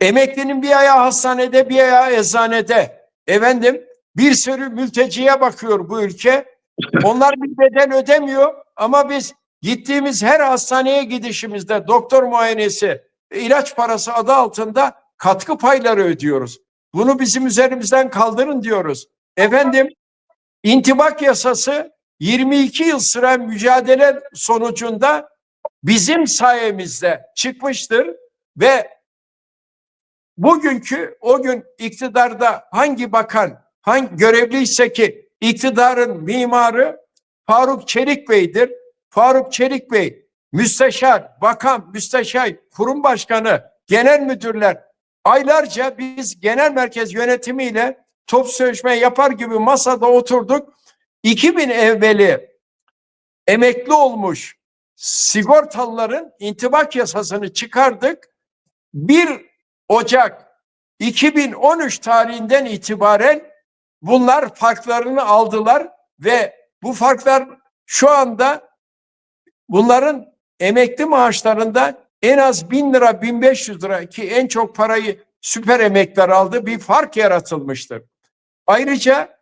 Emeklinin bir ayağı hastanede, bir ayağı eczanede. Efendim bir sürü mülteciye bakıyor bu ülke. Onlar bir bedel ödemiyor ama biz gittiğimiz her hastaneye gidişimizde doktor muayenesi, ilaç parası adı altında katkı payları ödüyoruz. Bunu bizim üzerimizden kaldırın diyoruz. Efendim intibak yasası 22 yıl süren mücadele sonucunda bizim sayemizde çıkmıştır ve bugünkü o gün iktidarda hangi bakan hangi görevliyse ki iktidarın mimarı Faruk Çelik Bey'dir. Faruk Çelik Bey müsteşar, bakan, müsteşar, kurum başkanı, genel müdürler aylarca biz genel merkez yönetimiyle top sözleşme yapar gibi masada oturduk. 2000 evveli emekli olmuş sigortalıların intibak yasasını çıkardık. 1 Ocak 2013 tarihinden itibaren bunlar farklarını aldılar ve bu farklar şu anda bunların emekli maaşlarında en az 1000 lira 1500 lira ki en çok parayı süper emekler aldı bir fark yaratılmıştır. Ayrıca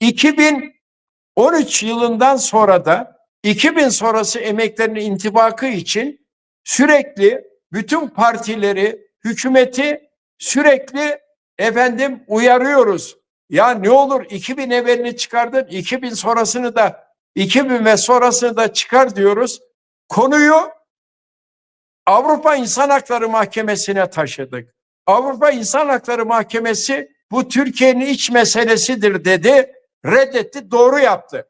2013 yılından sonra da 2000 sonrası emeklerin intibakı için sürekli bütün partileri, hükümeti sürekli efendim uyarıyoruz. Ya ne olur 2000 evvelini çıkardın, 2000 sonrasını da 2000 ve sonrasını da çıkar diyoruz. Konuyu Avrupa İnsan Hakları Mahkemesi'ne taşıdık. Avrupa İnsan Hakları Mahkemesi bu Türkiye'nin iç meselesidir dedi, reddetti, doğru yaptı.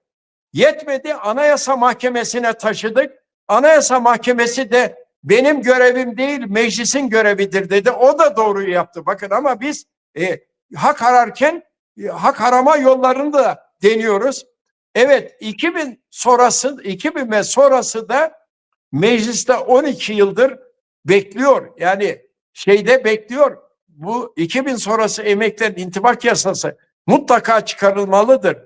Yetmedi Anayasa Mahkemesi'ne taşıdık. Anayasa Mahkemesi de benim görevim değil meclisin görevidir dedi. O da doğruyu yaptı. Bakın ama biz e, hak ararken e, hak arama yollarını da deniyoruz. Evet 2000 sonrası 2000 ve sonrası da mecliste 12 yıldır bekliyor. Yani şeyde bekliyor. Bu 2000 sonrası emeklerin intibak yasası mutlaka çıkarılmalıdır.